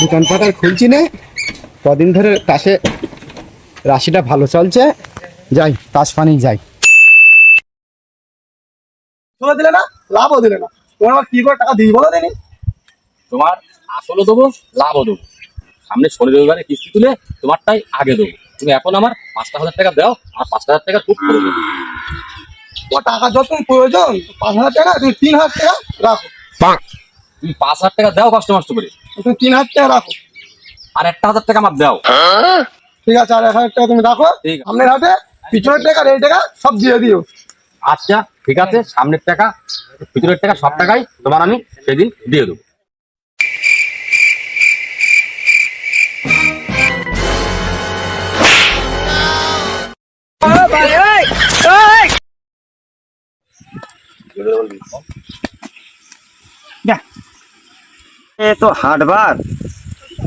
দোকানপাট আর খুলছি না। কদিন ধরে তাসে রাশিটা ভালো চলছে। যাই তাস পানি যাই। দিলে না লাভও দিলে না। তোমার আবার কি করে টাকা দিই বলো দিনি তোমার আসলও দেবো লাভও দেবো। সামনে শনি রবিবারে কিস্তি তুলে তোমারটাই আগে দেবো। তুমি এখন আমার পাঁচটা হাজার টাকা দাও আর পাঁচটা হাজার টাকা খুব করে দেবো। তোমার টাকা যত প্রয়োজন পাঁচ হাজার টাকা তুমি তিন হাজার টাকা রাখো। তুমি পাঁচ হাজার টাকা দাও কষ্ট মষ্ট করে। তুমি তিন হাজার টাকা রাখো। আর একটা হাজার টাকা আমার দাও। ঠিক আছে আর এক হাজার টাকা তুমি রাখো। আছে। হাতে পিছনের টাকা এই টাকা সব দিয়ে দিও। আচ্ছা ঠিক আছে সামনের টাকা ভিতরের টাকা সব টাকাই তোমার আমি সেদিন দিয়ে দেবো। এ তো হাটবার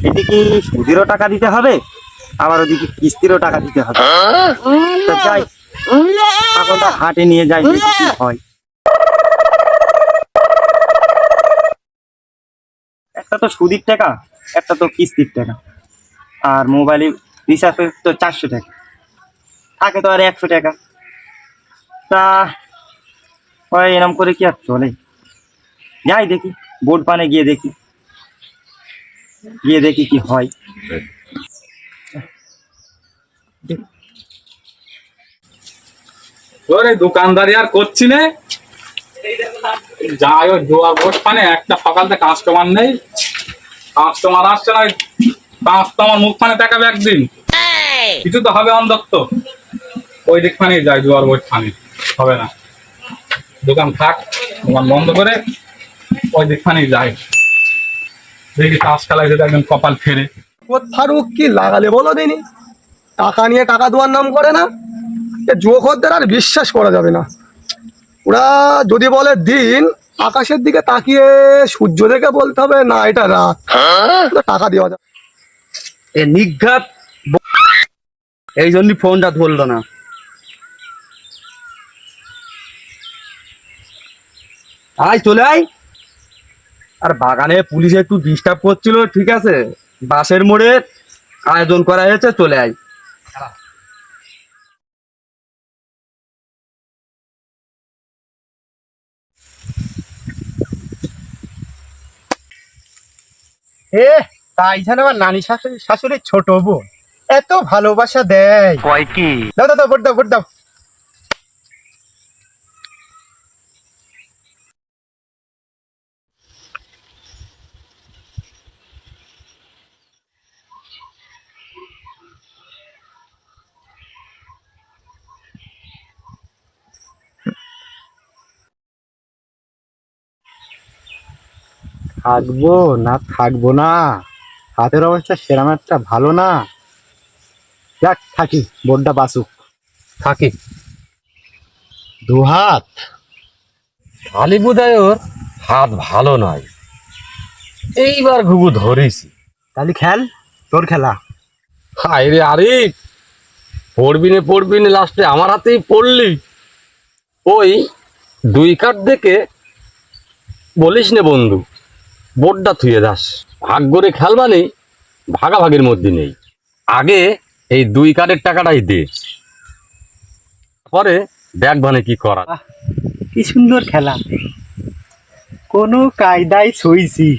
এদিকে সুদেরও টাকা দিতে হবে? আবার ওদিকে কিস্তিরও টাকা দিতে হবে। এখন হাটে নিয়ে যাই হয়। একটা তো সুদির টাকা, একটা তো কিস্তির টাকা। আর মোবাইলে রিচার্জ তো চারশো টাকা। থাকে তো আর একশো টাকা। তা, ওই এরম করে কি আর চলে? যাই দেখি বোর্ড পানে গিয়ে দেখি। গিয়ে দেখি কি হয়। ওরে দোকানদারি আর করছি যাই বসখানে একটা সকালতে কাস্টমার নেই। কাস্টমার আসছে না কাস্টমার মুখখানে দেখাবে একদিন। কিছু তো হবে অন্তত ওই দিকখানে যাই, জোয়ার বসখানে হবে না। দোকান থাক দোকান বন্ধ করে ওই দিকখানেই যাই। দেখি তাস যদি একদম কপাল ফেরে। ও ফারুক কি লাগালে বলো দিনি? টাকা নিয়ে টাকা দেওয়ার নাম করে না? এ যুবকদের আর বিশ্বাস করা যাবে না। ওরা যদি বলে দিন আকাশের দিকে তাকিয়ে সূর্য দেখে বলতে হবে না এটা রাত। টাকা দেওয়া যাবে। এ নিঘাত এই জন্য ফোনটা ধরলো না। আয় চলে আয়। আর বাগানে পুলিশ একটু ডিস্টার্ব করছিল ঠিক আছে? বাসের মোড়ে আয়োজন করা হয়েছে চলে আয়। এ তাই যেন আমার নানি শাশুড়ি শাশুড়ির ছোট বোন। এত ভালোবাসা দেয়। কয়টি দাও দাও দাও ভোট দাও ভোট দাও। থাকব না থাকব না। হাতের অবস্থা সেরাম একটা ভালো না। যাক থাকি বোনটা বাসুক থাকি। দু হাত। আলি বুদায়র হাত ভালো নয়। এইবার ঘুঘু ধরেছি। তাহলে খেল তোর খেলা। হায় রে আরে পড়বি নে পড়বি নে লাস্টে আমার হাতেই পড়লি। ওই দুই কাঠ দেখে বলিস নে বন্ধু। বোর্ডটা থুয়ে দাস ভাগ করে খেলবানি ভাগাভাগির মধ্যে নেই। আগে এই দুই কাঠের টাকাটাই দে। পরে ব্যাগ ভানে কি করা? কি সুন্দর খেলা। কোনো কায়দায় সইছি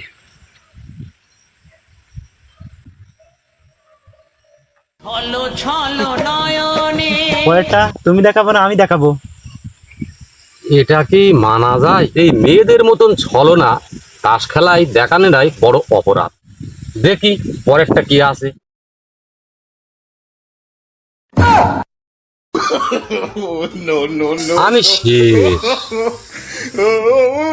পরেরটা তুমি দেখাবো না আমি দেখাবো। এটা কি মানা যায়? এই মেয়েদের মতন ছলনা তাস খেলায় দেখানোটাই বড় অপরাধ। দেখি পরেরটা কি আছে। আমি শেষ।